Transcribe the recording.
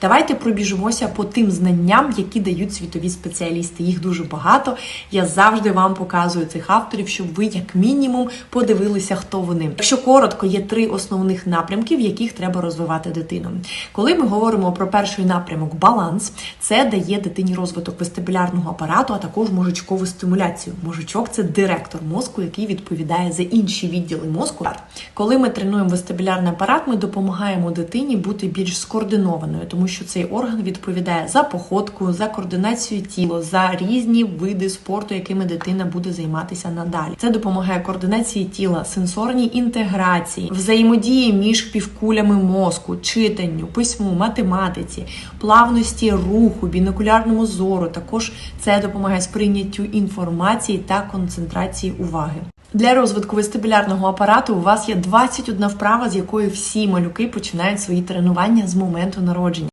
Давайте пробіжимося по тим знанням, які дають світові спеціалісти. Їх дуже багато. Я завжди вам показую цих авторів, щоб ви, як мінімум, подивилися, хто вони. Якщо коротко, є три основних напрямки, в яких треба розвивати дитину. Коли ми говоримо про перший напрямок баланс, це дає дитині розвиток вестибулярного апарату, а також мозочкову стимуляцію. Мозочок це директор мозку, який відповідає за інші відділи мозку. Коли ми тренуємо вестибулярний апарат, ми допомагаємо дитині бути більш скоординованою, тому що цей орган відповідає за походку, за координацію тіла, за різні види спорту, якими дитина буде займатися надалі. Це допомагає координації тіла, сенсорній інтеграції, взаємодії між півкулями мозку, читанню, письму, математиці, плавності руху, бінокулярному зору. Також це допомагає сприйняттю інформації та концентрації уваги. Для розвитку вестибулярного апарату у вас є 21 вправа, з якої всі малюки починають свої тренування з моменту народження.